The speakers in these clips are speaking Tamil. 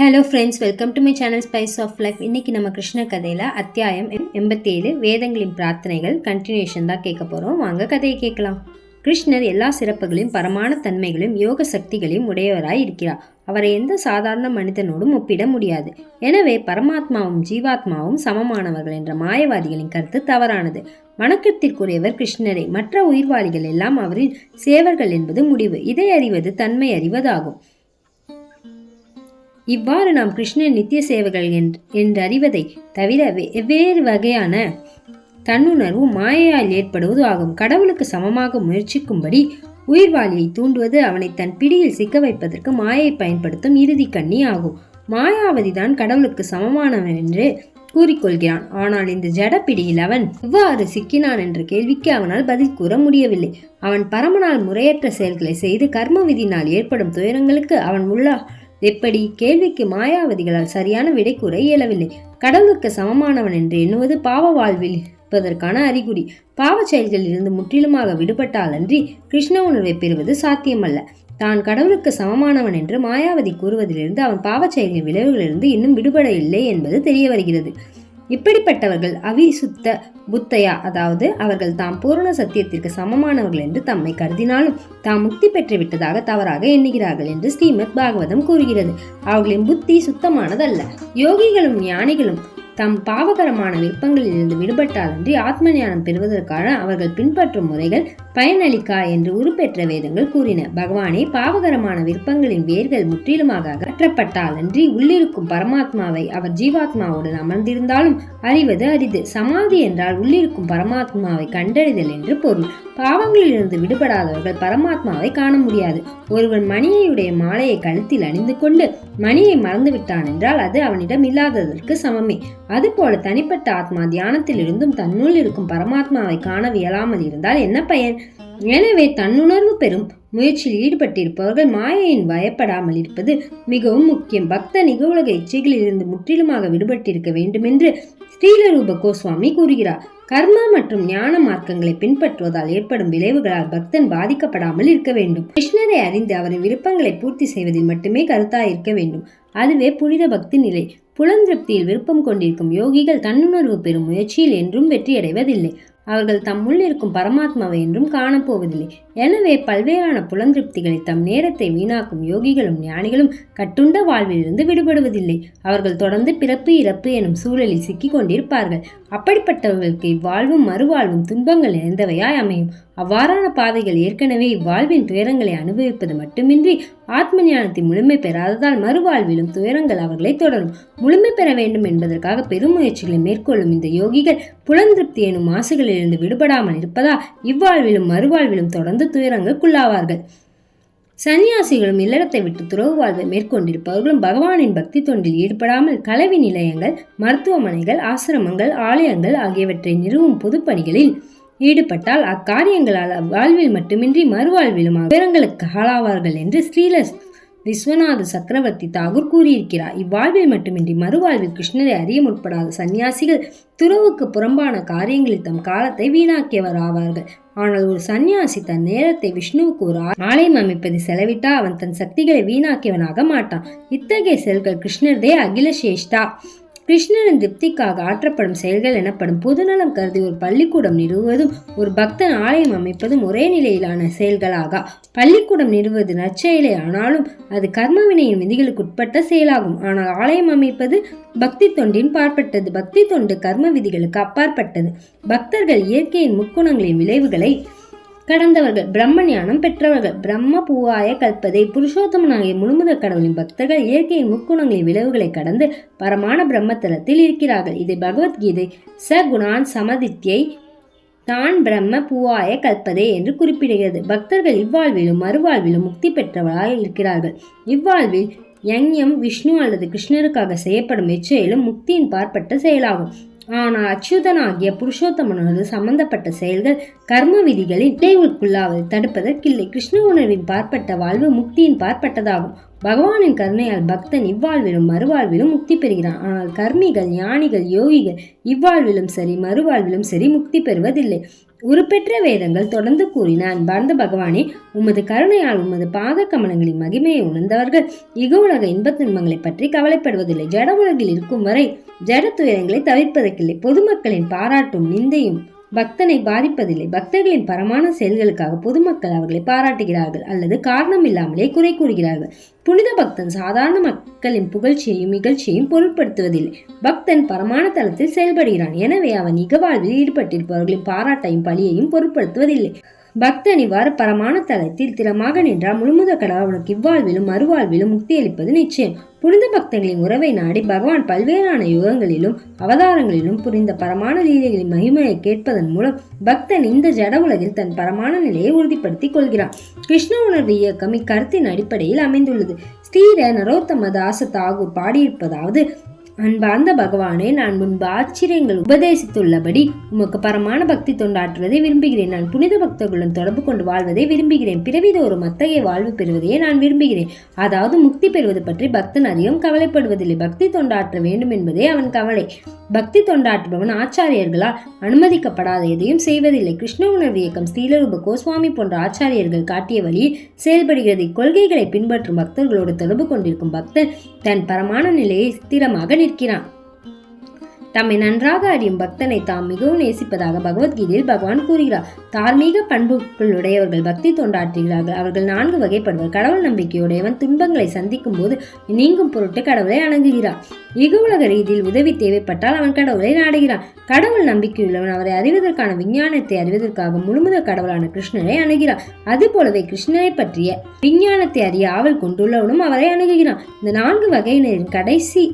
Hello friends welcome to my channel spice of life இன்னைக்கு நம்ம கிருஷ்ண கதையில் அத்தியாயம் எண்பத்தி எண்பத்தேழு வேதங்களின் பிரார்த்தனைகள் கண்டினியூஷன் தான் கேட்க போகிறோம் வாங்க கதையை கேட்கலாம். கிருஷ்ணர் எல்லா சிறப்புகளையும் பரமான தன்மைகளையும் யோக சக்திகளையும் உடையவராய் இருக்கிறார். அவரை எந்த சாதாரண மனிதனோடும் ஒப்பிட முடியாது. எனவே பரமாத்மாவும் ஜீவாத்மாவும் சமமானவர்கள் என்ற மாயவாதிகளின் கருத்து தவறானது. வணக்கத்திற்குரியவர் கிருஷ்ணரே மற்ற உயிர்வாளிகள் எல்லாம் அவரின் சேவர்கள் என்பது முடிவு. இதை அறிவது தன்மை அறிவதாகும். இவ்வாறு நாம் கிருஷ்ணன் நித்திய சேவைகள் என்று அறிவதை தவிர வெவ்வேறு வகையான தன்னுணர்வு மாயையால் ஏற்படுவது ஆகும். கடவுளுக்கு சமமாக முயற்சிக்கும்படி உயிர்வாளியை தூண்டுவது அவனை தன் பிடியில் சிக்க வைப்பதற்கு மாயை பயன்படுத்தும் இறுதி கண்ணி ஆகும். மாயாவதிதான் கடவுளுக்கு சமமானவன் என்று கூறிக்கொள்கிறான். ஆனால் இந்த ஜட பிடியில் அவன் எவ்வாறு சிக்கினான் என்ற கேள்விக்கு அவனால் பதில் கூற முடியவில்லை. அவன் பரமனால் முறையற்ற செயல்களை செய்து கர்ம விதினால் ஏற்படும் துயரங்களுக்கு அவன் உள்ளா எப்படி? கேள்விக்கு மாயாவதிகளால் சரியான விடை கூற இயலவில்லை. கடவுளுக்கு சமமானவன் என்று எண்ணுவது பாவ வாழ்வில் இருப்பதற்கான அறிகுறி. பாவ செயல்களில் இருந்து முற்றிலுமாக விடுபட்டாலன்றி கிருஷ்ண உணர்வை பெறுவது சாத்தியமல்ல. தான் கடவுளுக்கு சமமானவன் என்று மாயாவதி கூறுவதிலிருந்து அவன் பாவச் செயலின் விளைவுகளிலிருந்து இன்னும் விடுபட இல்லை என்பது தெரிய வருகிறது. இப்படிப்பட்டவர்கள் அவிசுத்த புத்தையா அதாவது அவர்கள் தாம் பூரண சத்தியத்திற்கு சமமானவர்கள் என்று தம்மை கருதினாலும் தாம் முக்தி பெற்று விட்டதாக தவறாக எண்ணுகிறார்கள் என்று ஸ்ரீமத் பாகவதம் கூறுகிறது. அவர்களின் புத்தி சுத்தமானதல்ல. யோகிகளும் ஞானிகளும் தம் பாவகரமான விருப்பங்களில் இருந்து விடுபட்டாலன்றி ஆத்ம ஞானம் பெறுவதற்கான அவர்கள் பின்பற்றும் முறைகள் பயனளிக்கா என்று உருப்பெற்ற வேதங்கள் கூறின. பகவானே பாவகரமான விருப்பங்களின் வேர்கள் முற்றிலுமாக அகற்றப்பட்டாலன்றி உள்ளிருக்கும் பரமாத்மாவை அவர் ஜீவாத்மாவுடன் அமர்ந்திருந்தாலும் அறிவது அரிது. சமாதி என்றால் உள்ளிருக்கும் பரமாத்மாவை கண்டறிதல் என்று பொருள். பாவங்களிலிருந்து விடுபடாதவர்கள் பரமாத்மாவை காண முடியாது. ஒருவன் மணியையுடைய மாலையை கழுத்தில் அணிந்து கொண்டு மணியை மறந்து விட்டான் என்றால் அது அவனிடம் இல்லாததற்கு சமமே. அதுபோல தனிப்பட்ட ஆத்மா தியானத்தில் இருந்தும் தன்னுள் இருக்கும் பரமாத்மாவை காண இயலாமல் இருந்தால் என்ன பயன்? எனவே தன்னுணர்வு பெறும் முயற்சியில் ஈடுபட்டிருப்பவர்கள் மாயையின் பயப்படாமல் இருப்பது மிகவும் முக்கியம். பக்த நிகவுலக இச்சைகளில் இருந்து முற்றிலுமாக விடுபட்டிருக்க வேண்டுமென்று ஸ்ரீலரூப கோஸ்வாமி கூறுகிறார். கர்மா மற்றும் ஞான மார்க்கங்களை பின்பற்றுவதால் ஏற்படும் விளைவுகளால் பக்தன் பாதிக்கப்படாமல் இருக்க வேண்டும். கிருஷ்ணரை அறிந்து அவரின் விருப்பங்களை பூர்த்தி செய்வதில் மட்டுமே கருத்தாய் இருக்க வேண்டும். அதுவே புனித பக்தி நிலை. புலந்திருப்தியில் விருப்பம் கொண்டிருக்கும் யோகிகள் தன்னுணர்வு பெறும் முயற்சியில் என்றும் வெற்றியடைவதில்லை. அவர்கள் தம்முள் இருக்கும் பரமாத்மாவை என்றும் காணப்போவதில்லை. எனவே பல்வேறான புலந்திருப்திகளை தம் நேரத்தை வீணாக்கும் யோகிகளும் ஞானிகளும் கட்டுண்ட வாழ்விலிருந்து விடுபடுவதில்லை. அவர்கள் தொடர்ந்து பிறப்பு இறப்பு எனும் சூழலில் சிக்கிக் கொண்டிருப்பார்கள் அப்படிப்பட்டவர்களுக்கு இவ்வாழ்வும் மறுவாழ்வும் துன்பங்கள் நிறைந்தவையாய் அமையும். அவ்வாறான பாதைகள் ஏற்கனவே இவ்வாழ்வின் துயரங்களை அனுபவிப்பது மட்டுமின்றி ஆத்ம ஞானத்தை முழுமை பெறாததால் மறுவாழ்விலும் துயரங்கள் அவர்களை தொடரும். முழுமை பெற வேண்டும் என்பதற்காக பெரும் முயற்சிகளை மேற்கொள்ளும் இந்த யோகிகள் புலந்திருப்தி எனும் மாசுகளிலிருந்து விடுபடாமல் இருப்பதால் இவ்வாழ்விலும் மறுவாழ்விலும் தொடர்ந்து துயரங்களுக்குள்ளாவார்கள். சன்னியாசிகளும் இல்லறத்தை விட்டு துறவு வாழ்வை மேற்கொண்டிருப்பவர்களும் பகவானின் பக்தி தொண்டில் ஈடுபடாமல் கலவி நிலையங்கள் மருத்துவமனைகள் ஆசிரமங்கள் ஆலயங்கள் ஆகியவற்றை நிறுவும் பொதுப்பணிகளில் ஈடுபட்டால் அக்காரியங்களால் அவ்வாழ்வில் மட்டுமின்றி மறுவாழ்விலும் விவரங்களுக்கு ஆளாவார்கள் என்று ஸ்ரீல விஸ்வநாத சக்கரவர்த்தி தாகூர் கூறியிருக்கிறார். இவ்வாழ்வில் மட்டுமின்றி மறுவாழ்வில் கிருஷ்ணரை அறிய முற்படாத சன்னியாசிகள் துறவுக்கு புறம்பான காரியங்களில் தம் காலத்தை வீணாக்கியவர் ஆவார்கள் ஆனால் ஒரு சன்னியாசி தன் நேரத்தை விஷ்ணுவுக்கு ஒரு ஆ- ஆலயம் அமைப்பதை செலவிட்டா அவன் தன் சக்திகளை வீணாக்கியவனாக மாட்டான். இத்தகைய செயல்கள் கிருஷ்ணர்தே அகில சேஷ்டா கிருஷ்ணனின் திருப்திக்காக ஆற்றப்படும் செயல்கள் எனப்படும் பொதுநலம் கருதி ஒரு பள்ளிக்கூடம் நிறுவுவதும் ஒரு பக்தன் ஆலயம் அமைப்பதும் ஒரே நிலையிலான செயல்களாகா. பள்ளிக்கூடம் நிறுவுவது நற்செயலே ஆனாலும் அது கர்மவினையின் விதிகளுக்கு உட்பட்ட செயலாகும். ஆனால் ஆலயம் அமைப்பது பக்தி தொண்டின் பார்ப்பட்டது. பக்தி தொண்டு கர்ம விதிகளுக்கு அப்பாற்பட்டது. பக்தர்கள் இயற்கையின் முக்குணங்களின் விளைவுகளை கடந்தவர்கள் பிரம்ம ஞானம் பெற்றவர்கள் பிரம்ம பூவாய கல்பதை புருஷோத்தமனாகிய முழுமுதற் கடவுளின் பக்தர்கள் இயற்கையின் முக்குணங்களின் விளைவுகளை கடந்து பரமான பிரம்மத்தலத்தில் இருக்கிறார்கள். இதை பகவத்கீதை சகுணான் சமதித்யை தான் பிரம்ம பூவாய கற்பதே என்று குறிப்பிடுகிறது. பக்தர்கள் இவ்வாழ்விலும் மறுவாழ்விலும் முக்தி பெற்றவராக இருக்கிறார்கள். இவ்வாழ்வில் யங்யம் விஷ்ணு அல்லது கிருஷ்ணருக்காக செய்யப்படும் எச்செயலும் முக்தியின் பார்ப்பட்ட செயலாகும். ஆனால் அச்சுதனாகிய புருஷோத்தமனோடு சம்பந்தப்பட்ட செயல்கள் கர்ம விதிகளின் இடைவுக்குள்ளாவது தடுப்பதற்கில்லை கிருஷ்ண உணர்வின் பார்ப்பட்ட வாழ்வு முக்தியின் பார்ப்பட்டதாகும். பகவானின் கருணையால் பக்தன் இவ்வாழ்விலும் மறுவாழ்விலும் முக்தி பெறுகிறான். ஆனால் கர்மிகள் ஞானிகள் யோகிகள் இவ்வாழ்விலும் சரி மறுவாழ்விலும் சரி முக்தி பெறுவதில்லை. உருப்பெற்ற வேதங்கள் தொடர்ந்து கூறின அன்பார்ந்த பகவானே உமது கருணையால் உமது பாத கமலங்களின் மகிமையை உணர்ந்தவர்கள் இக உலக இன்பத் துன்பங்களை பற்றி கவலைப்படுவதில்லை. ஜட உலகில் இருக்கும் வரை ஜட துயரங்களை தவிர்ப்பதற்கில்லை. பொதுமக்களின் பாராட்டும் நிந்தையும் பக்தனை பாதிப்பதில்லை. பக்தர்களின் பரமான செயல்களுக்காக பொதுமக்கள் அவர்களை பாராட்டுகிறார்கள் அல்லது காரணம் இல்லாமலே குறை கூறுகிறார்கள். புனித பக்தன் சாதாரண மக்களின் புகழ்ச்சியையும் இகழ்ச்சியையும் பொருட்படுத்துவதில்லை. பக்தன் பரமான தளத்தில் செயல்படுகிறான். எனவே அவன் இகவாழ்வில் ஈடுபட்டிருப்பவர்களின் பாராட்டையும் பழியையும் பொருட்படுத்துவதில்லை. பக்தன் பரமான தளத்தில் திறமாக நின்றால் முழுமுத கடவுள் அவனுக்கு இவ்வாழ்விலும் மறுவாழ்விலும் முக்தியளிப்பது நிச்சயம். புனித பக்தர்களின் உறவை நாடி பகவான் பல்வேறான யுகங்களிலும் அவதாரங்களிலும் புரிந்த பரமான லீலைகளின் மகிமையை கேட்பதன் மூலம் பக்தன் இந்த ஜட உலகில் தன் பரமான நிலையை உறுதிப்படுத்திக் கொள்கிறான். கிருஷ்ண உணர்வு இயக்கம் இக்கருத்தின் அடிப்படையில் அமைந்துள்ளது. ஸ்ரீர நரோத்தம தாச தாகூர் பாடியிருப்பதாவது அன்பார்ந்த பகவானே நான் முன்பு ஆச்சரியங்கள் உபதேசித்துள்ளபடி உமக்கு பரமான பக்தி தொண்டாற்றுவதை விரும்புகிறேன். நான் புனித பக்தர்களுடன் தொடர்பு கொண்டு வாழ்வதை விரும்புகிறேன். பிறவிதோறும் அத்தகைய வாழ்வு பெறுவதையே நான் விரும்புகிறேன். அதாவது முக்தி பெறுவது பற்றி பக்தன் அதிகம் கவலைப்படுவதில்லை. பக்தி தொண்டாற்ற வேண்டும் என்பதே அவன் கவலை. பக்தி தொண்டாற்றுபவன் ஆச்சாரியர்களால் அனுமதிக்கப்படாத எதையும் செய்வதில்லை. கிருஷ்ண உணர்வு இயக்கம் ஸ்ரீலரூப கோஸ்வாமி போன்ற ஆச்சாரியர்கள் காட்டிய வழியில் செயல்படுகிறது. இக்கொள்கைகளை பின்பற்றும் பக்தர்களோடு தொடர்பு கொண்டிருக்கும் பக்தன் தன் பரமான நிலையை ஸ்திரமாக நிற்கிறான் தம்மை நன்றாக அறியும் பக்தனை தாம் மிகவும் நேசிப்பதாக பகவத்கீதையில் பகவான் கூறுகிறார். தார்மீக பண்புகளுடையவர்கள் பக்தி தொண்டாற்றுகிறார்கள். அவர்கள் நான்கு வகைப்படுவர். கடவுள் நம்பிக்கையுடையவன் துன்பங்களை சந்திக்கும் போது நீங்கும் பொருட்டு கடவுளை அணங்குகிறார் இக உலக ரீதியில் உதவி தேவைப்பட்டால் அவன் கடவுளை நாடுகிறான். கடவுள் நம்பிக்கையுள்ளவன் அவரை அறிவதற்கான விஞ்ஞானத்தை அறிவதற்காக முழுமுத கடவுளான கிருஷ்ணரை அணுகிறான் அதுபோலவே கிருஷ்ணரை பற்றிய விஞ்ஞானத்தை அறிய ஆவல் கொண்டுள்ளவனும் அவரை அணுகுகிறான். இந்த நான்கு வகையினரின் கடைசி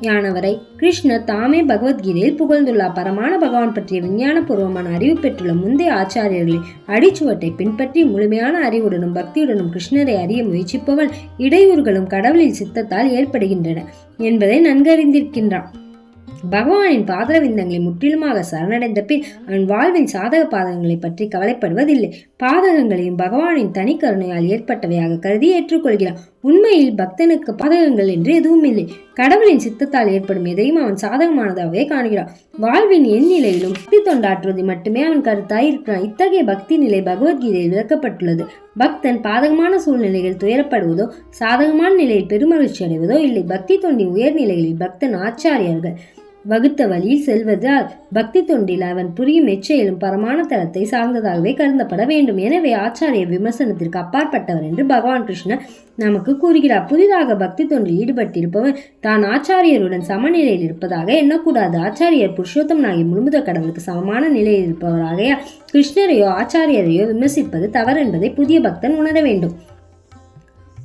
யானவரை கிருஷ்ணர் தாமே பகவத்கீதையில் புகழ்ந்துள்ளார். பரமான பகவான் பற்றிய விஞ்ஞானபூர்வமான அறிவு பெற்றுள்ள முந்தைய ஆச்சாரியர்களின் அடிச்சுவட்டை பின்பற்றி முழுமையான அறிவுடனும் பக்தியுடனும் கிருஷ்ணரை அறிய முயற்சிப்பவன் இடையூறுகளும் கடவுளின் சித்தத்தால் ஏற்படுகின்றன என்பதை நன்கறிந்திருக்கின்றான். பகவானின் பாதகவிந்தங்களை முற்றிலுமாக சரணடைந்த பின் அவன் வாழ்வின் சாதக பாதகங்களை பற்றி கவலைப்படுவதில்லை. பாதகங்களையும் பகவானின் தனி கருணையால் ஏற்பட்டவையாக கருதி ஏற்றுக்கொள்கிறான். உண்மையில் பக்தனுக்கு பாதகங்கள் என்று எதுவும் இல்லை கடவுளின் சித்தத்தால் ஏற்படும் எதையும் அவன் சாதகமானதாகவே காணுகிறான். வாழ்வின் எந்நிலையிலும் பக்தி தொண்டாற்றுவது மட்டுமே அவன் கருத்தாய் இருக்கிறான். இத்தகைய பக்தி நிலை பகவத்கீதையில் விளக்கப்பட்டுள்ளது. பக்தன் பாதகமான சூழ்நிலைகள் துயரப்படுவதோ சாதகமான நிலையில் பெருமகிழ்ச்சி அடைவதோ இல்லை. பக்தி தொண்டின் உயர்நிலைகளில் பக்தன் ஆச்சாரியர்கள். வகுத்த வழியில் செல்வதால் பக்தி தொண்டில் அவன் புரியும் எச்செயலும் பரமான தரத்தை சார்ந்ததாகவே கருதப்பட வேண்டும். எனவே ஆச்சாரிய விமர்சனத்திற்கு அப்பாற்பட்டவர் என்று பகவான் கிருஷ்ணர் நமக்கு கூறுகிறார். புதிதாக பக்தி தொண்டில் ஈடுபட்டிருப்பவன் தான் ஆச்சாரியருடன் சமநிலையில் இருப்பதாக எண்ணக்கூடாது. ஆச்சாரியர் புருஷோத்தமனாகி முழுமுத கடவுளுக்கு சமமான நிலையில் இருப்பவராக கிருஷ்ணரையோ ஆச்சாரியரையோ விமர்சிப்பது தவறு என்பதை புதிய பக்தன் உணர வேண்டும்.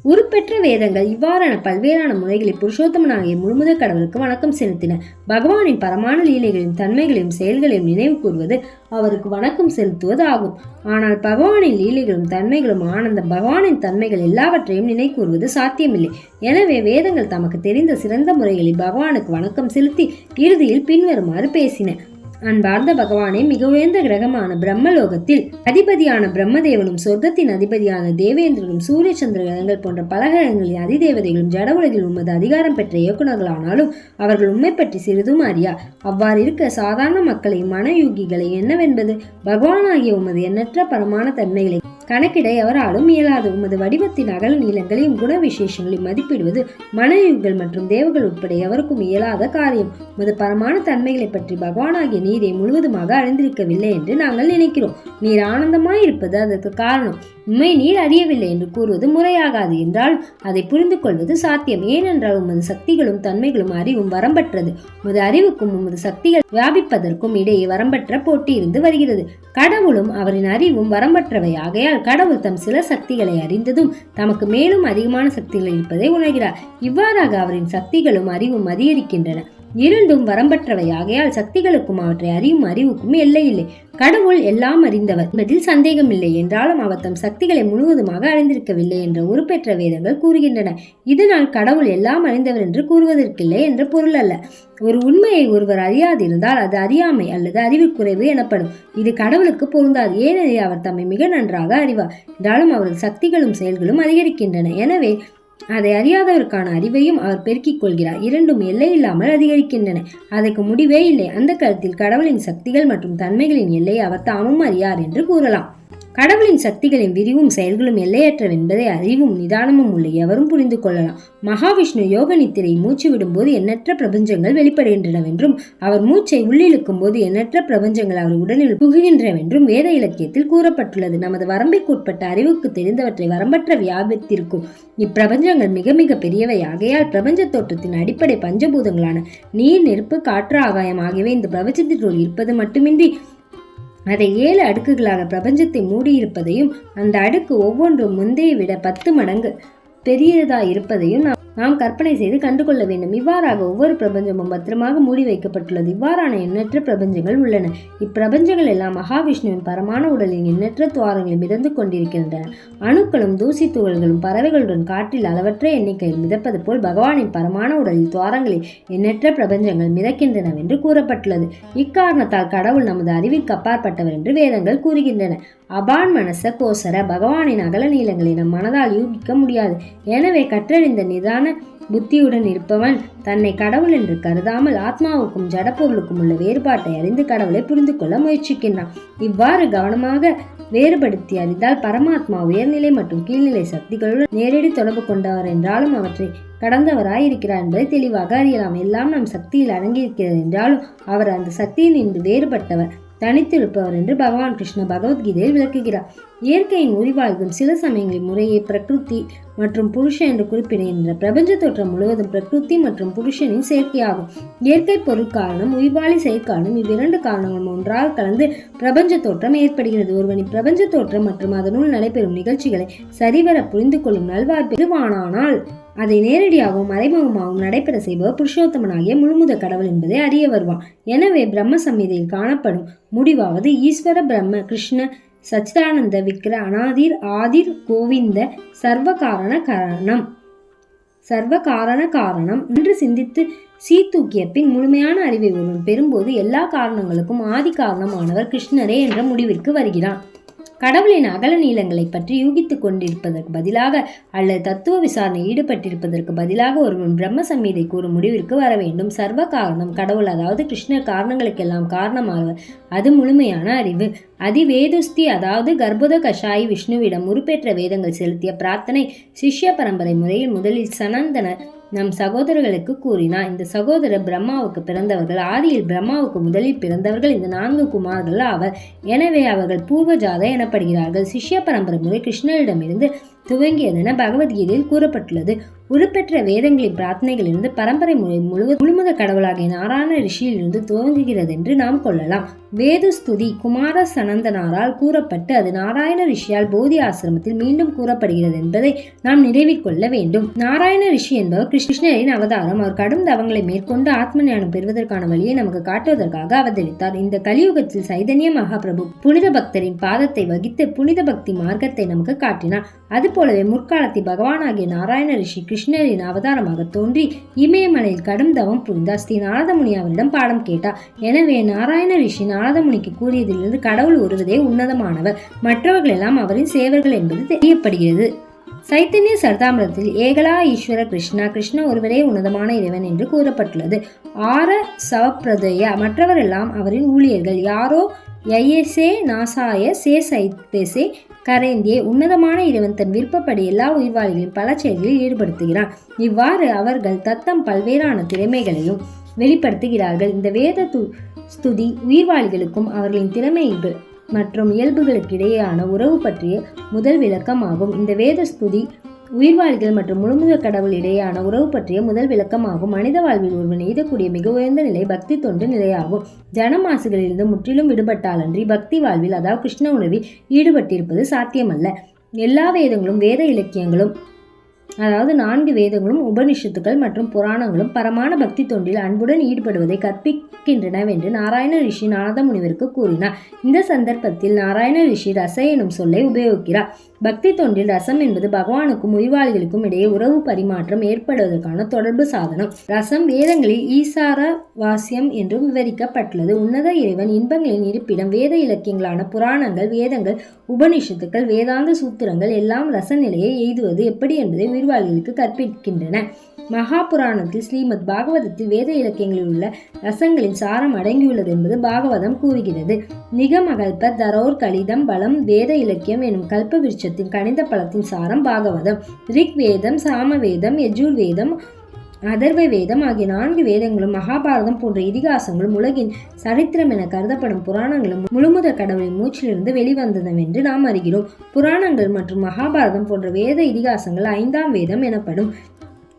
உருப்பெற்ற வேதங்கள் இவ்வாறான பல்வேறான முறைகளில் புருஷோத்தமனாகிய முழுமுத கடவுளுக்கு வணக்கம் செலுத்தின. பகவானின் பரமான லீலைகளின் தன்மைகளையும் செயல்களையும் நினைவு கூறுவது அவருக்கு வணக்கம் செலுத்துவது ஆகும் ஆனால் பகவானின் லீலைகளும் தன்மைகளும் ஆனந்த பகவானின் தன்மைகள் எல்லாவற்றையும் நினை கூறுவது சாத்தியமில்லை. எனவே வேதங்கள் தமக்கு தெரிந்த சிறந்த முறைகளில் பகவானுக்கு வணக்கம் செலுத்தி இறுதியில் பின்வருமாறு பேசின. அன்பார்ந்த பகவானே மிக உயர்ந்த கிரகமான பிரம்மலோகத்தில் அதிபதியான பிரம்மதேவனும் சொர்க்கத்தின் அதிபதியான தேவேந்திரனும் சூரிய சந்திர கிரகங்கள் போன்ற பல கிரகங்களின் அதிதேவதைகளும் ஜட உலகில் உமது அதிகாரம் பெற்ற இயக்குநர்களானாலும் அவர்கள் உண்மை பற்றி சிறிதும் அறியா. அவ்வாறு இருக்க சாதாரண மக்களை மனயூகிகளை என்னவென்பது? பகவானாகிய உமது எண்ணற்ற பரமான தன்மைகளை கணக்கிட எவராலும் இயலாது. உமது வடிவத்தின் அகல நீளங்களையும் குண விசேஷங்களையும் மதிப்பிடுவது மனயுகள் மற்றும் தேவர்கள் உட்பட எவருக்கும் இயலாத காரியம். உமது பரமான தன்மைகளை பற்றி பகவானாகிய நீரை முழுவதுமாக அறிந்திருக்கவில்லை என்று நாங்கள் நினைக்கிறோம். நீர் ஆனந்தமாய் இருப்பது அதற்கு காரணம். உண்மை நீர் அறியவில்லை என்று கூறுவது முறையாகாது என்றால் அதை புரிந்து கொள்வது சாத்தியம். ஏனென்றால் உமது சக்திகளும் தன்மைகளும் அறிவும் வரம்பற்றது. உமது அறிவுக்கும் உமது சக்திகள் வியாபிப்பதற்கும் இடையே வரம்பற்ற போட்டி இருந்து வருகிறது. கடவுளும் அவரின் அறிவும் வரம்பற்றவை. ஆகையால் கடவுள் தம் சில சக்திகளை அறிந்ததும் தமக்கு மேலும் அதிகமான சக்திகள் இருப்பதை உணர்கிறார். இவ்வாறாக அவரின் சக்திகளும் அறிவும் அதிகரிக்கின்றன. இரண்டும் வரம்பற்றவை. ஆகையால் சக்திகளுக்கும் அவற்றை அறியும் அறிவுக்கும் எல்லை இல்லை. கடவுள் எல்லாம் அறிந்தவர். என்பதில் சந்தேகமில்லை என்றாலும் அவர் தம் சக்திகளை முழுவதுமாக அறிந்திருக்கவில்லை என்ற உருப்பெற்ற வேதங்கள் கூறுகின்றன. இதனால் கடவுள் எல்லாம் அறிந்தவர் என்று கூறுவதற்கில்லை என்ற பொருள் அல்ல. ஒரு உண்மையை ஒருவர் அறியாதிருந்தால் அது அறியாமை அல்லது அறிவுக்குறைவு எனப்படும். இது கடவுளுக்கு பொருந்தாது. ஏனெனில் அவர் தம்மை மிக நன்றாக அறிவார். என்றாலும் அவரது சக்திகளும் செயல்களும் அதிகரிக்கின்றன. எனவே அதை அறியாதவருக்கான அறிவையும் அவர் பெருக்கிக் கொள்கிறார். இரண்டும் எல்லை இல்லாமல் அதிகரிக்கின்றன. அதற்கு முடிவே இல்லை. அந்த கருத்தில் கடவுளின் சக்திகள் மற்றும் தன்மைகளின் எல்லையை அவர் தாமும் அறியார் என்று கூறலாம். கடவுளின் சக்திகளின் விரிவும் செயல்களும் எல்லையற்றவென்பதை அறிவும் நிதானமும் உள்ள எவரும் புரிந்து கொள்ளலாம். மகாவிஷ்ணு யோக நித்திரை மூச்சு விடும்போது எண்ணற்ற பிரபஞ்சங்கள் வெளிப்படுகின்றனவென்றும் அவர் மூச்சை உள்ளிழுக்கும் போது எண்ணற்ற பிரபஞ்சங்கள் அவர் உடலில் புகுகின்றனவென்றும் வேத இலக்கியத்தில் கூறப்பட்டுள்ளது. நமது வரம்பிற்குட்பட்ட அறிவுக்கு தெரிந்தவற்றை வரம்பற்ற வியாபித்திருக்கும். இப்பிரபஞ்சங்கள் மிக மிக பெரியவை. ஆகையால் பிரபஞ்ச தோற்றத்தின் அடிப்படை பஞ்சபூதங்களான நீர் நெருப்பு காற்று ஆகாயம் ஆகியவை இந்த பிரபஞ்சத்திற்குள் இருப்பது மட்டுமின்றி அதை ஏழு அடுக்குகளாக பிரபஞ்சத்தை மூடியிருப்பதையும் அந்த அடுக்கு ஒவ்வொன்றும் முந்தைய விட பத்து மடங்கு பெரியதாக இருப்பதையும் நாம் நாம் கற்பனை செய்து கண்டுகொள்ள வேண்டும். இவ்வாறாக ஒவ்வொரு பிரபஞ்சமும் பத்திரமாக மூடி வைக்கப்பட்டுள்ளது. இவ்வாறான எண்ணற்ற பிரபஞ்சங்கள் உள்ளன. இப்பிரபஞ்சங்கள் எல்லாம் மகாவிஷ்ணுவின் பரமான உடலின் எண்ணற்ற துவாரங்களில் மிதந்து கொண்டிருக்கின்றன. அணுக்களும் தூசி துகள்களும் பறவைகளுடன் காற்றில் அளவற்ற எண்ணிக்கையில் மிதப்பது போல் பகவானின் பரமான உடலில் துவாரங்களில் எண்ணற்ற பிரபஞ்சங்கள் மிதக்கின்றன என்று கூறப்பட்டுள்ளது. இக்காரணத்தால் கடவுள் நமது அறிவிற்கு அப்பாற்பட்டவர் என்று வேதங்கள் கூறுகின்றன. அபான் மனச கோசர பகவானின் அகல நீளங்களை நம் மனதால் யூகிக்க முடியாது. எனவே கற்றறிந்த நிதான புத்தியுடன் இருப்பவன் தன்னை கடவுள் என்று கருதாமல் ஆத்மாவுக்கும் ஜடப்பொருளுக்கும் உள்ள வேறுபாட்டை அறிந்து கடவுளை புரிந்து கொள்ள முயற்சிக்கின்றான். இவ்வாறு கவனமாக வேறுபடுத்தி அறிந்தால் பரமாத்மா உயர்நிலை மற்றும் கீழ்நிலை சக்திகளுடன் நேரடி தொடர்பு கொண்டவர் என்றாலும் அவற்றை கடந்தவராய் இருக்கிறார் என்பதை தெளிவாக அறியலாம். எல்லாம் நம் சக்தியில் அடங்கியிருக்கிறது என்றாலும் அவர் அந்த சக்தியில் இன்று வேறுபட்டவர். தனித்திருப்பவர் என்று பகவான் கிருஷ்ண பகவத்கீதையில் விளக்குகிறார். இயற்கையின் உரிவாழ்வும் சில சமயங்களில் முறையே பிரகிருதி மற்றும் புருஷன் என்று குறிப்பிடுகின்ற பிரபஞ்ச தோற்றம் முழுவதும் பிரகிருதி மற்றும் புருஷனின் சேர்க்கையாகும் இயற்கை பொருட்காரணம் உயிர்வாழி செயற்காரணம் இவ்விரண்டு காரணங்களும் ஒன்றாக கலந்து பிரபஞ்ச தோற்றம் ஏற்படுகிறது. ஒருவனின் பிரபஞ்ச தோற்றம் மற்றும் அதனுள் நடைபெறும் நிகழ்ச்சிகளை சரிவர புரிந்து கொள்ளும் நல்வாய்ப்பு பெறுவானானால் அதை நேரடியாகவும் மறைமுகமாகவும் நடைபெற செய்பவர் புருஷோத்தமனாகிய முழுமுத கடவுள் என்பதை அறிய வருவான். எனவே பிரம்ம சம்ஹிதையில் காணப்படும் முடிவாவது ஈஸ்வர பிரம்ம கிருஷ்ண சச்சிதானந்த விக்கிர அனாதிர் ஆதிர் கோவிந்த சர்வகாரண காரணம். சர்வ காரண காரணம். என்று சிந்தித்து சீர்தூக்கிய பின் முழுமையான அறிவை ஒருவன் பெறும்போது எல்லா காரணங்களுக்கும் ஆதி காரணமானவர் கிருஷ்ணரே என்ற முடிவிற்கு வருகிறான். கடவுளின் அகல நீளங்களை பற்றி யூகித்துக் கொண்டிருப்பதற்கு பதிலாக அல்லது தத்துவ விசாரணை ஈடுபட்டிருப்பதற்கு பதிலாக ஒருவன் பிரம்ம சம்மீதை கூறும் முடிவிற்கு வர வேண்டும். சர்வ காரணம் கடவுள் அதாவது கிருஷ்ணர் காரணங்களுக்கெல்லாம் காரணமானவர். அது முழுமையான அறிவு. அதிவேதுஸ்தி அதாவது கர்ப்பத கஷாயி விஷ்ணுவிடம் உருப்பேற்ற வேதங்கள் செலுத்திய பிரார்த்தனை சிஷ்ய பரம்பரை முறையில் முதலில் சனந்தனர் நம் சகோதரர்களுக்கு கூறினார். இந்த சகோதரர் பிரம்மாவுக்கு பிறந்தவர்கள் ஆதியில் பிரம்மாவுக்கு முதலில் பிறந்தவர்கள் இந்த நான்கு குமார்கள் ஆவர். எனவே அவர்கள் பூர்வஜாத எனப்படுகிறார்கள். சிஷ்ய பரம்பரை முறை கிருஷ்ணரிடமிருந்து துவங்கியதென பகவத்கீதையில் கூறப்பட்டுள்ளது. உருப்பெற்ற வேதங்களின் பிரார்த்தனைகளிலிருந்து பரம்பரை முறை முழுவதும் முழுமுத கடவுளாகிய நாராயண ரிஷியிலிருந்து துவங்குகிறது என்று நாம் கொள்ளலாம். வேதுஸ்துதி குமார சனந்தனாரால் கூறப்பட்டு அது நாராயண ரிஷியால் போதி ஆசிரமத்தில் மீண்டும் கூறப்படுகிறது என்பதை நாம் நினைவில் கொள்ள வேண்டும். நாராயண ரிஷி என்பவர் கிருஷ்ணரின் அவதாரம் அவர் கடும் தவங்களை மேற்கொண்டு ஆத்ம ஞானம் பெறுவதற்கான வழியை நமக்கு காட்டுவதற்காக அவதரித்தார். இந்த கலியுகத்தில் சைதன்ய மகாபிரபு புனித பக்தரின் பாதத்தை வகித்து புனித பக்தி மார்க்கத்தை நமக்கு காட்டினார். அதுபோலவே முற்காலத்தில் பகவானாகிய நாராயண ரிஷி கிருஷ்ணரின் அவதாரமாக தோன்றி இமயமலையில் கடும் தவம் புரிந்தார். ஸ்ரீ நாரதமுனி அவரிடம் பாடம் கேட்டார். எனவே நாராயண ரிஷி நாரதமுனிக்கு கூறியதிலிருந்து கடவுள் ஒருவதே உன்னதமானவர். மற்றவர்கள் எல்லாம் அவரின் சேவர்கள் என்பது தெரியப்படுகிறது. சைத்தன்ய சரதாமிரத்தில் ஏகலா ஈஸ்வர கிருஷ்ணா கிருஷ்ண ஒருவரே உன்னதமான இறைவன் என்று கூறப்பட்டுள்ளது. ஆர சவப்பிரதய மற்றவரெல்லாம் அவரின் ஊழியர்கள். யாரோ யயசே நாசாய சேசைத்தேசே கரேந்தியே உன்னதமான இறைவன் தன் விருப்பப்படி எல்லா உயிர்வாளிகளையும் பல செயல்களில் ஈடுபடுத்துகிறான். இவ்வாறு அவர்கள் தத்தம் பல்வேறான திறமைகளையும் வெளிப்படுத்துகிறார்கள். இந்த வேத து ஸ்துதி உயிர்வாளிகளுக்கும் அவர்களின் திறமைகள் மற்றும் இயல்புகளுக்கு இடையேயான உறவு பற்றிய முதல் விளக்கமாகும். இந்த வேத ஸ்துதி உயிர்வாழ்கள் மற்றும் முழுமுத கடவுள் இடையேயான உறவு பற்றிய முதல் விளக்கமாகும். மனித வாழ்வில் ஒருவன் எய்தக்கூடிய மிக உயர்ந்த நிலை பக்தி தொண்டு நிலையாகும். ஜனமாசுகளிலிருந்து முற்றிலும் விடுபட்டாலன்றி பக்தி வாழ்வில் அதாவது கிருஷ்ண உணவில் ஈடுபட்டிருப்பது சாத்தியமல்ல. எல்லா வேதங்களும் வேத இலக்கியங்களும் அதாவது நான்கு வேதங்களும் உபனிஷத்துக்கள் மற்றும் புராணங்களும் பரமான பக்தி தொண்டில் அன்புடன் ஈடுபடுவதை கற்பிக்கின்றனவென்று நாராயண ரிஷி நாரத முனிவருக்கு கூறினார். இந்த சந்தர்ப்பத்தில் நாராயண ரிஷி ரச எனும் சொல்லை உபயோகிக்கிறார். பக்தி தொண்டில் ரசம் என்பது பகவானுக்கும் உயிர்வாளிகளுக்கும் இடையே உறவு பரிமாற்றம் ஏற்படுவதற்கான தொடர்பு சாதனம். ரசம் வேதங்களில் ஈசார வாசியம் என்றும் விவரிக்கப்பட்டுள்ளது. உன்னத இறைவன் இன்பங்களின் இருப்பிடம் வேத இலக்கியங்களான புராணங்கள் வேதங்கள் உபனிஷத்துக்கள் வேதாந்த சூத்திரங்கள் எல்லாம் ரச நிலையை எய்துவது எப்படி என்பதை உயிர்வாளிகளுக்கு கற்பிக்கின்றன. மகா புராணத்தில் ஸ்ரீமத் பாகவதத்தில் வேத இலக்கியங்களில் உள்ள ரசங்களின் சாரம் அடங்கியுள்ளது என்பது பாகவதம் கூறுகிறது. நிகமகல்ப தரோர் கலிதம் பலம் வேத இலக்கியம் எனும் கல்ப விருட்சத்தின் கணித பலத்தின் சாரம் பாகவதம் ரிக் வேதம் சாமவேதம் யஜுர்வேதம் அதர்வ வேதம் ஆகிய நான்கு வேதங்களும் மகாபாரதம் போன்ற இதிகாசங்களும் உலகின் சரித்திரம் என கருதப்படும் புராணங்களும் முழுமுத கடவுளின் மூச்சிலிருந்து வெளிவந்தன என்று நாம் அறிகிறோம். புராணங்கள் மற்றும் மகாபாரதம் போன்ற வேத இதிகாசங்கள் ஐந்தாம் வேதம் எனப்படும்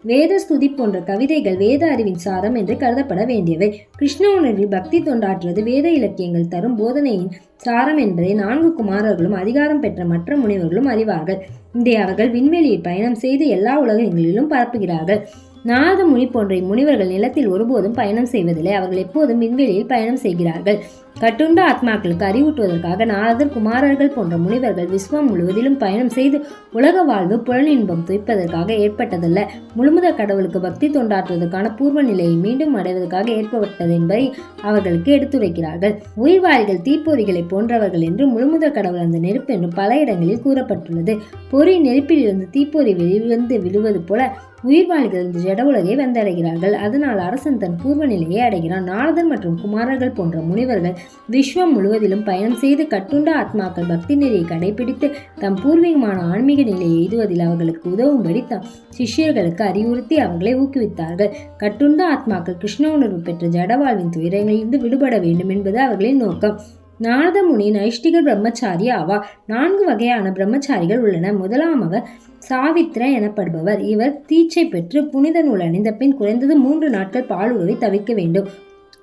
வேத ஸ்துதி போன்ற கவிதைகள் வேத அறிவின் சாரம் என்று கருதப்பட வேண்டியவை. கிருஷ்ண உணர்வில் பக்தி தொண்டாற்றுவது வேத இலக்கியங்கள் தரும் போதனையின் சாரம் என்பதை நான்கு குமாரர்களும் அதிகாரம் பெற்ற மற்ற முனிவர்களும் அறிவார்கள். இதை அவர்கள் விண்வெளியில் பயணம் செய்து எல்லா உலகங்களிலும் பரப்புகிறார்கள். நாத முனி போன்ற முனிவர்கள் நிலத்தில் ஒருபோதும் பயணம் செய்வதில்லை. அவர்கள் எப்போதும் விண்வெளியில் பயணம் செய்கிறார்கள். கட்டுண்ட ஆத்மாக்களுக்கு அறிவூட்டுவதற்காக நாரதர் குமாரர்கள் போன்ற முனிவர்கள் விஸ்வம் முழுவதிலும் பயணம் செய்து உலக வாழ்வு புலனின்பம் துய்ப்பதற்காக ஏற்பட்டதல்ல. முழுமுத கடவுளுக்கு பக்தி தொண்டாற்றுவதற்கான பூர்வ நிலையை மீண்டும் அடைவதற்காக ஏற்பட்டது என்பதை அவர்களுக்கு எடுத்துரைக்கிறார்கள். உயிர்வாளிகள் தீப்பொறிகளை போன்றவர்கள் என்று முழுமுத கடவுள் அந்த நெருப்பு என்று பல இடங்களில் கூறப்பட்டுள்ளது. பொறி நெருப்பிலிருந்து தீப்பொறி வெளிவந்து விழுவது போல உயிர்வாளிகள் இந்த ஜட உலகை வந்தடைகிறார்கள். அதனால் அரசன் தன் பூர்வ நிலையை அடைகிறான். நாரதன் மற்றும் குமாரர்கள் போன்ற முனிவர்கள் விஸ்வம் முழுவதிலும் பயணம் செய்து கட்டுண்ட ஆத்மாக்கள் பக்தி நெறியை கடைபிடித்து தம் பூர்வீகமான ஆன்மீக நிலையை எய்துவதில் அவர்களுக்கு உதவும்படி தம் சிஷ்யர்களுக்கு அறிவுறுத்தி அவர்களை ஊக்குவித்தார்கள். கட்டுண்ட ஆத்மாக்கள் கிருஷ்ண உணர்வு பெற்ற ஜடவாழ்வின் துயரங்களிலிருந்து விடுபட வேண்டும் என்பது அவர்களின் நோக்கம். நாரதமுனி நைஷ்டிக பிரம்மச்சாரி ஆவார். நான்கு வகையான பிரம்மச்சாரிகள் உள்ளன. முதலாமவர் சாவித்ர எனப்படுபவர். இவர் தீட்சை பெற்று புனித நூல் அணிந்த பின் குறைந்தது மூன்று நாட்கள் பாலுறவை தவிர்க்க வேண்டும்.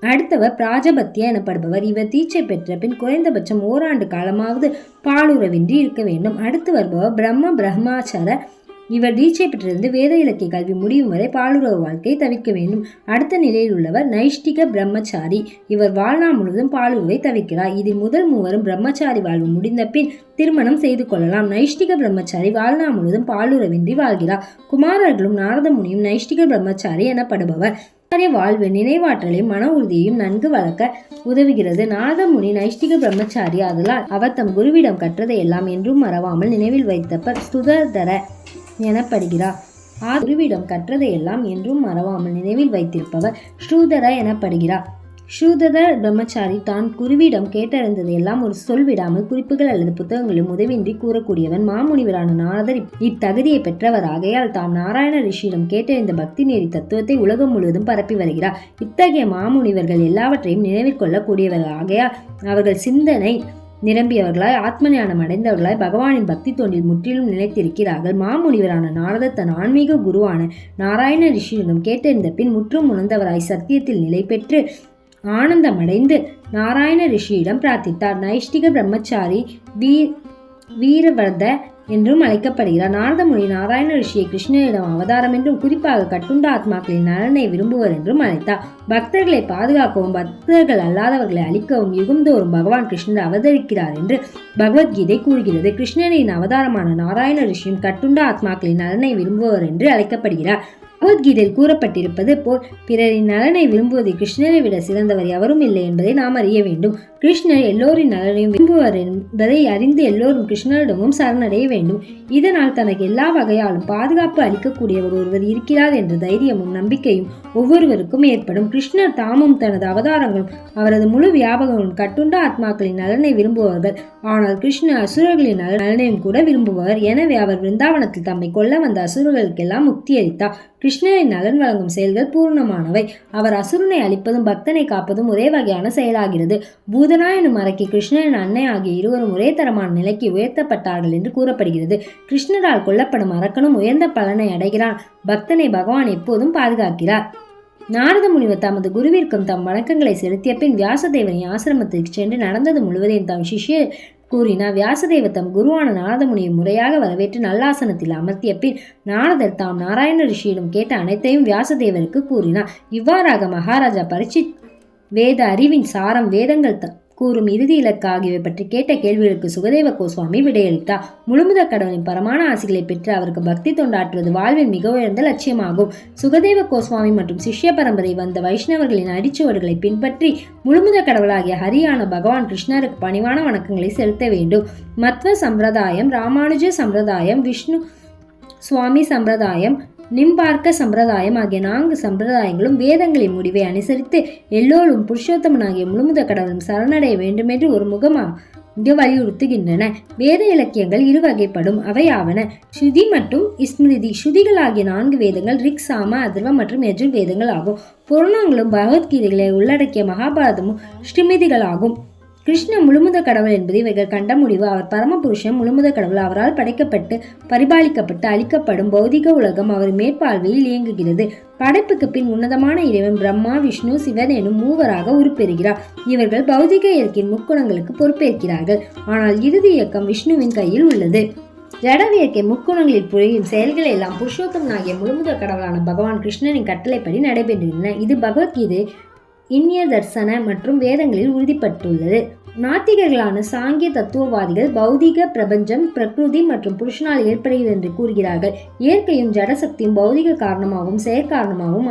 அடுத்தவர் பிராஜபத்திய எனப்படுபவர். இவர் தீட்சை பெற்ற பின் குறைந்தபட்சம் ஓராண்டு காலமாவது பாலுறவின்றி இருக்க வேண்டும். அடுத்து வருபவர் பிரம்ம பிரம்மாச்சார இவர் தீட்சை பெற்றிருந்து வேத இலக்கிய கல்வி முடியும் வரை பாலுறவு வாழ்க்கையை தவிர்க்க வேண்டும். அடுத்த நிலையில் உள்ளவர் நைஷ்டிக பிரம்மச்சாரி. இவர் வாழ்நாள் முழுவதும் பாலுறவை தவிர்க்கிறார் இதில் முதல் மூவரும் பிரம்மச்சாரி வாழ்வு முடிந்த பின் திருமணம் செய்து கொள்ளலாம். நைஷ்டிக பிரம்மச்சாரி வாழ்நாள் முழுவதும் பாலுறவின்றி வாழ்கிறார். குமாரர்களும் நாரத முனியும் நைஷ்டிக பிரம்மச்சாரி எனப்படுபவர். வாழ்வு நினைவாற்றலையும் மன உறுதியையும் நன்கு வளர்க்க உதவுகிறது. நாரதமுனி நைஷ்டிக பிரம்மச்சாரி அதனால் அவர் தம் குருவிடம் கற்றதை எல்லாம் என்றும் மறவாமல் நினைவில் வைத்தப்பர் சுததர எனப்படுகிறார். ஆ குருவிடம் கற்றதையெல்லாம் என்றும் மறவாமல் நினைவில் வைத்திருப்பவர் ஸ்ரூதர எனப்படுகிறார். ஸ்ரூதர பிரம்மச்சாரி தான் குருவிடம் கேட்டறிந்ததையெல்லாம் ஒரு சொல் விடாமல் குறிப்புகள் அல்லது புத்தகங்களும் உதவின்றி கூறக்கூடியவன் மாமுனிவரான நாரதர். இத்தகுதியை பெற்றவர் ஆகையால் தாம் நாராயண ரிஷியிடம் கேட்டறிந்த பக்தி நேரி தத்துவத்தை உலகம் முழுவதும் பரப்பி வருகிறார். இத்தகைய மாமுனிவர்கள் எல்லாவற்றையும் நினைவில் கொள்ளக்கூடியவர்கள் ஆகையால் அவர்கள் சிந்தனை நிரம்பியவர்களாய் ஆத்ம ஞானம் அடைந்தவர்களாய் பகவானின் பக்தி தொண்டில் முற்றிலும் நிலைத்திருக்கிறார்கள். மாமுனிவரான நாரத தன் ஆன்மீக குருவான நாராயண ரிஷியிடம் கேட்டறிந்த பின் முற்றும் உணர்ந்தவராய் சத்தியத்தில் நிலை பெற்று ஆனந்தமடைந்து நாராயண ரிஷியிடம் பிரார்த்தித்தார். நைஷ்டிக பிரம்மச்சாரி வீ வீரவர்த என்றும் அழைக்கப்படுகிறார். நாரதமுனி நாராயண ரிஷியை கிருஷ்ணனிடம் அவதாரம் என்றும் குறிப்பாக கட்டுண்ட ஆத்மாக்களின் நலனை விரும்புவர் என்றும் அழைத்தார். பக்தர்களை பாதுகாக்கவும் பக்தர்கள் அல்லாதவர்களை அழிக்கவும் யுகந்தோறும் பகவான் கிருஷ்ணர் அவதரிக்கிறார் என்று பகவத்கீதை கூறுகிறது. கிருஷ்ணனின் அவதாரமான நாராயண ரிஷியும் கட்டுண்ட ஆத்மாக்களின் நலனை விரும்புவர் என்று அழைக்கப்படுகிறார். பகவத்கீதையில் கூறப்பட்டிருப்பது போல் பிறரின் நலனை விரும்புவதை கிருஷ்ணனை விட சிறந்தவர் எவரும் இல்லை என்பதை நாம் அறிய வேண்டும். கிருஷ்ணர் எல்லோரின் நலனையும் விரும்புவர் என்பதை அறிந்து எல்லோரும் கிருஷ்ணரிடமும் சரணடைய வேண்டும். இதனால் தனக்கு எல்லா வகையாலும் பாதுகாப்பு அளிக்கக்கூடியவர் ஒருவர் இருக்கிறார் என்ற தைரியமும் நம்பிக்கையும் ஒவ்வொருவருக்கும் ஏற்படும். கிருஷ்ணர் தாமும் தனது அவதாரங்களும் அவரது முழு வியாபகங்களும் கட்டுண்ட ஆத்மாக்களின் நலனை விரும்புவார்கள் ஆனால் கிருஷ்ணர் அசுரர்களின் நலனையும் கூட விரும்புவார் எனவே அவர் விருந்தாவனத்தில் தம்மை கொல்ல வந்த அசுரர்களுக்கெல்லாம் முக்தி அளித்தார் கிருஷ்ணரின் நலன் வழங்கும் செயல்கள் பூர்ணமானவை. அவர் அசுரனை அழிப்பதும் பக்தனை காப்பதும் ஒரே வகையான செயலாகிறது. பூத எனும் மறைக்கு கிருஷ்ணனின் அன்னை ஆகிய இருவரும் ஒரே தரமான நிலைக்கு உயர்த்தப்பட்டார்கள் என்று கூறப்படுகிறது. கிருஷ்ணரால் கொல்லப்படும் அரக்கனும் உயர்ந்த பலனை அடைகிறான். பக்தனை பகவான் எப்போதும் பாதுகாக்கிறார். நாரத முனிவர் தமது குருவிற்கும் தம் வணக்கங்களை செலுத்திய பின் வியாசதேவனின் ஆசிரமத்திற்கு சென்று நடந்தது முழுவதையும் தம் சிஷ்ய கூறினார். வியாசதேவ தம் குருவான நாரதமுனியை முறையாக வரவேற்று நல்லாசனத்தில் அமர்த்திய பின் நாரதர் தாம் நாராயண ரிஷியிடம் கேட்ட அனைத்தையும் வியாசதேவருக்கு கூறினார். இவ்வாறாக மகாராஜா பரிச்சித் வேத அறிவின் சாரம் வேதங்கள் கூறும் இறுதி இலக்கு ஆகியவை பற்றி கேட்ட கேள்விகளுக்கு சுகதேவ கோஸ்வாமி விடையளித்தார். முழுமுத கடவுளின் பரமான ஆசைகளை பெற்று அவருக்கு பக்தி தொண்டாற்றுவது வாழ்வின் மிக உயர்ந்த லட்சியமாகும். சுகதேவ கோஸ்வாமி மற்றும் சிஷ்ய பரம்பரை வந்த வைஷ்ணவர்களின் அடிச்சுவடுகளை பின்பற்றி முழுமுத கடவுளாகிய ஹரியான பகவான் கிருஷ்ணருக்கு பணிவான வணக்கங்களை செலுத்த வேண்டும். மத்வ சம்பிரதாயம் ராமானுஜ சம்பிரதாயம் விஷ்ணு சுவாமி சம்பிரதாயம் நிம்பார்க்க சம்பிரதாயம் ஆகிய நான்கு சம்பிரதாயங்களும் வேதங்களின் முடிவை அனுசரித்து எல்லோரும் புருஷோத்தமனாகிய முழுமுத கடவுளும் சரணடைய வேண்டுமென்று ஒரு முகமாக வலியுறுத்துகின்றன. வேத இலக்கியங்கள் இரு வகைப்படும் அவையாவன ஸ்ருதி மற்றும் ஸ்மிருதி ஸ்ருதிகள் ஆகிய நான்கு வேதங்கள் ரிக் சாம அதர்வ மற்றும் எஜுர் வேதங்கள் ஆகும். புராணங்களும் பகவத்கீதைகளை உள்ளடக்கிய மகாபாரதமும் ஸ்ரீமிதிகளாகும். கிருஷ்ண முழுமுத கடவுள் என்பது இவைகள் கண்ட முடிவு. அவர் பரமபுருஷன் முழுமுத கடவுள். அவரால் படைக்கப்பட்டு பரிபாலிக்கப்பட்டு அளிக்கப்படும் பௌதிக உலகம் அவர் மேற்பார்வையில் இயங்குகிறது. படைப்புக்கு பின் உன்னதமான இறைவன் பிரம்மா விஷ்ணு சிவன் எனும் மூவராக உருப்பெறுகிறார். இவர்கள் பௌதிக இயற்கையின் முக்குணங்களுக்கு பொறுப்பேற்கிறார்கள். ஆனால் இறுதி இயக்கம் விஷ்ணுவின் கையில் உள்ளது. ஜடவியற்கை முக்குணங்களில் புரியும் செயல்கள் எல்லாம் புருஷோத்தமனாகிய முழுமுத கடவுளான பகவான் கிருஷ்ணனின் கட்டளைப்படி நடைபெறுகின்றன. இது பகவத்கீதை இந்திய தர்சன மற்றும் வேதங்களில் உறுதிப்பட்டுள்ளது. நாத்திகர்களான சாங்கிய தத்துவவாதிகள் பௌதிக பிரபஞ்சம் பிரகிருதி மற்றும் புருஷனால் ஏற்படுகிறது என்று கூறுகிறார்கள். இயற்கையும் ஜடசக்தியும் பௌதிக காரணமாகவும் செயற்காரணமாகவும்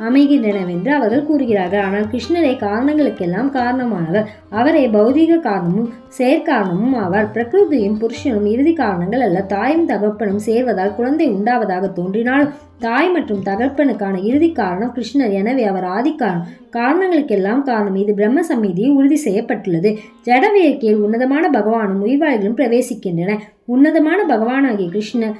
அமைகின்றனவென்று அவர்கள் கூறுகிறார்கள். ஆனால் கிருஷ்ணரே காரணங்களுக்கெல்லாம் காரணமானவர். அவரே பௌதிக காரணமும் செயற்காரணமும் ஆவார். பிரகிருதியும் புருஷனும் இறுதி காரணங்கள் அல்ல. தாயும் தகப்பனும் சேர்வதால் குழந்தை உண்டாவதாக தோன்றினாலும் தாய் மற்றும் தகப்பனுக்கான இறுதி காரணம் கிருஷ்ணர். எனவே அவர் ஆதிக்காரணம் காரணங்களுக்கெல்லாம் காரணம். இது பிரம்ம சமீதியில் உறுதி செய்யப்பட்டுள்ளது. ஜடவியற்கையில் உன்னதமான பகவானும் உயிர்வாய்களும் பிரவேசிக்கின்றன. உன்னதமான பகவானாகிய கிருஷ்ணர்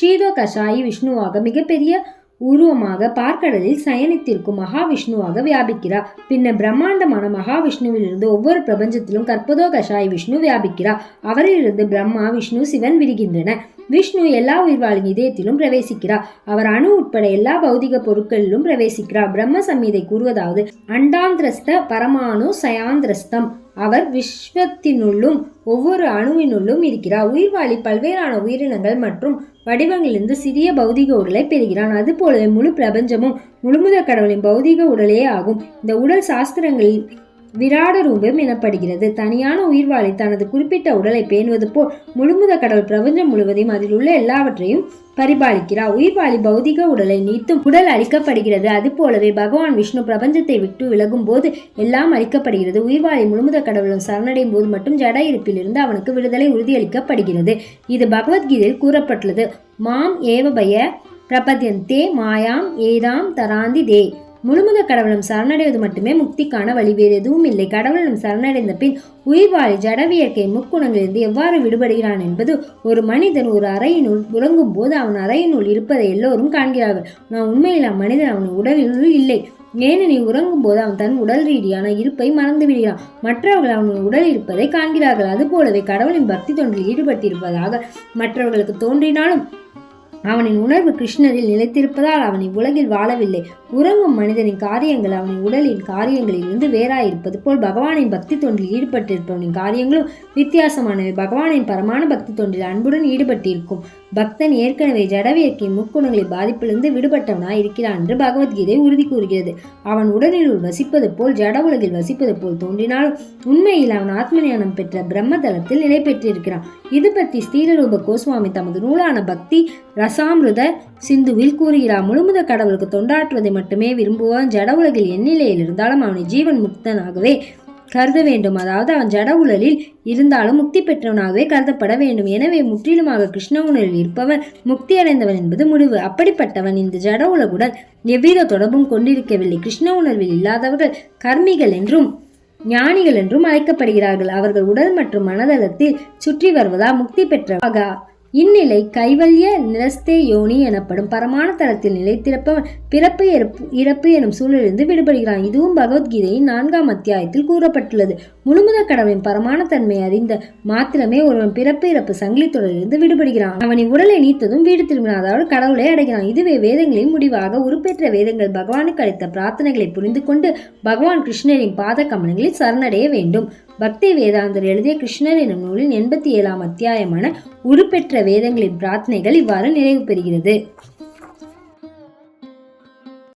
ஷீதோ கஷாயி விஷ்ணுவாக மிகப்பெரிய உருவமாக பார்க்கடலில் சயனித்திருக்கும் மகாவிஷ்ணுவாக வியாபிக்கிறார். பின்னர் பிரம்மாண்டமான மகாவிஷ்ணுவிலிருந்து ஒவ்வொரு பிரபஞ்சத்திலும் கற்பதோ கஷாய் விஷ்ணு வியாபிக்கிறார். அவரிலிருந்து பிரம்மா விஷ்ணு சிவன் விடுகின்றன விஷ்ணு எல்லா உயிர்வாளின் இதயத்திலும் பிரவேசிக்கிறார். அவர் அணு உட்பட எல்லா பௌதிக பொருட்களிலும் பிரவேசிக்கிறார். பிரம்ம சம்மீதை கூறுவதாவது அண்டாந்திரஸ்த பரமானு சயாந்திரஸ்தம். அவர் விஸ்வத்தினுள்ளும் ஒவ்வொரு அணுவினுள்ளும் இருக்கிறார். உயிர்வாழி பல்வேறான உயிரினங்கள் மற்றும் வடிவங்களிலிருந்து சிறிய பௌதிக உடலை பெறுகிறான். அதுபோலவே முழு பிரபஞ்சமும் முழுமுதற் கடவுளின் பௌதிக உடலே ஆகும். இந்த உடல் சாஸ்திரங்களில் விராட ரூபம் எனப்படுகிறது. தனியான உயிர்வாளி தனது குறிப்பிட்ட உடலை பேணுவது போல் முழுமுத கடவுள் பிரபஞ்சம் முழுவதையும் அதில் உள்ள எல்லாவற்றையும் பரிபாலிக்கிறார். உயிர்வாளி பௌதிக உடலை நீத்தும் உடல் அழிக்கப்படுகிறது. அது போலவே பகவான் விஷ்ணு பிரபஞ்சத்தை விட்டு விலகும் போது எல்லாம் அழிக்கப்படுகிறது. உயிர்வாளி முழுமுத கடவுளும் சரணடையும் போது மட்டும் ஜட இருப்பிலிருந்து அவனுக்கு விடுதலை உறுதியளிக்கப்படுகிறது இது பகவத்கீதையில் கூறப்பட்டுள்ளது. மாம் ஏவபய பிரபத்யந்தே மாயாம் ஏதாம் தராந்தி தே. முழுமுத கடவுளும் சரணடைவது மட்டுமே முக்திக்கான வழி. வேறு எதுவும் இல்லை. கடவுளும் சரணடைந்த பின் உயிர்வாழி ஜடவியற்கை முக்குணங்களிலிருந்து எவ்வாறு விடுபடுகிறான் என்பது ஒரு மனிதன் ஒரு அறையினுள் உறங்கும் போது அவன் அறையினுள் இருப்பதை எல்லோரும் காண்கிறார்கள். நான் உண்மையில் அம்மனிதன் அவன் உடலினுள் இல்லை. ஏனெனில் உறங்கும் போது அவன் தன் உடல் ரீதியான இருப்பை மறந்து விடுகிறான். மற்றவர்கள் அவன் உடல் இருப்பதை காண்கிறார்கள். அதுபோலவே கடவுளின் பக்தி தொண்டில் ஈடுபட்டிருப்பதாக மற்றவர்களுக்கு தோன்றினாலும் அவனின் உணர்வு கிருஷ்ணரில் நிலைத்திருப்பதால் அவன் இவ்வுலகில் வாழவில்லை. உறங்கும் மனிதனின் காரியங்கள் அவனின் உடலின் காரியங்களிலிருந்து வேறாயிருப்பது போல் பகவானின் பக்தி தொண்டில் ஈடுபட்டிருப்பவனின் காரியங்களும் வித்தியாசமானவை. பகவானின் பரமான பக்தி தொண்டில் அன்புடன் ஈடுபட்டிருக்கும். பக்தன் ஏற்கனவே ஜடவியக்கின் முக்குணங்களை பாதிப்பிலிருந்து விடுபட்டவனாய் இருக்கிறான் என்று பகவத்கீதை உறுதி கூறுகிறது. அவன் உடலில் வசிப்பது போல் ஜட உலகில் வசிப்பது போல் தோன்றினாலும் உண்மையில் அவன் ஆத்ம ஞானம் பெற்ற பிரம்மதளத்தில் நிலை பெற்றிருக்கிறான் இது பற்றி ஸ்ரீரூப கோஸ்வாமி தமது நூலான பக்தி ரசாமிருத சிந்துவில் கூறுகிறார். முழுமுத கடவுளுக்கு தொண்டாற்றுவதை மட்டுமே விரும்புவான். ஜட உலகில் எந்நிலையில் இருந்தாலும் அவனை ஜீவன் முக்தனாகவே கருத வேண்டும். அதாவது அவன் ஜட உலலில் இருந்தாலும் முக்தி பெற்றவனாகவே கருதப்பட வேண்டும். எனவே முற்றிலுமாக கிருஷ்ண உணரில் இருப்பவன் முக்தி அடைந்தவன் என்பது முடிவு. அப்படிப்பட்டவன் இந்த ஜட உலகுடன் எவ்வித தொடர்பும் கொண்டிருக்கவில்லை. கிருஷ்ண உணர்வில் இல்லாதவர்கள் கர்மிகள் என்றும் ஞானிகள் என்றும் அழைக்கப்படுகிறார்கள். அவர்கள் உடல் மற்றும் மனதளத்தில் சுற்றி வருவதால் முக்தி பெற்றவாக இந்நிலை கைவல்ய நிலஸ்தே யோனி எனப்படும் பரமான தளத்தில் நிலைத்திருப்பவன் பிறப்பு இறப்பு இறப்பு எனும் சூழலிருந்து விடுபடுகிறான். இதுவும் பகவத்கீதையின் நான்காம் அத்தியாயத்தில் கூறப்பட்டுள்ளது. முழுமுத கடவுளின் பரமான தன்மை அறிந்த மாத்திரமே ஒருவன் பிறப்பு இறப்பு சங்கிலி தொடரிலிருந்து விடுபடுகிறான். அவனின் உடலை நீத்ததும் வீடு திரும்பினான். அதாவது கடவுளை அடைகிறான். இதுவே வேதங்களின் முடிவாக உருப்பெற்ற வேதங்கள். பகவானுக்கு அளித்த பிரார்த்தனைகளை புரிந்து கொண்டு பகவான் கிருஷ்ணரின் பாத கமலங்களில் சரணடைய வேண்டும். பக்தி வேதாந்தர் எழுதிய கிருஷ்ணர் எனும் நூலின் எண்பத்தி ஏழாம் அத்தியாயமான உருப்பெற்ற வேதங்களின் பிரார்த்தனைகள் இவ்வாறு நிறைவு பெறுகிறது.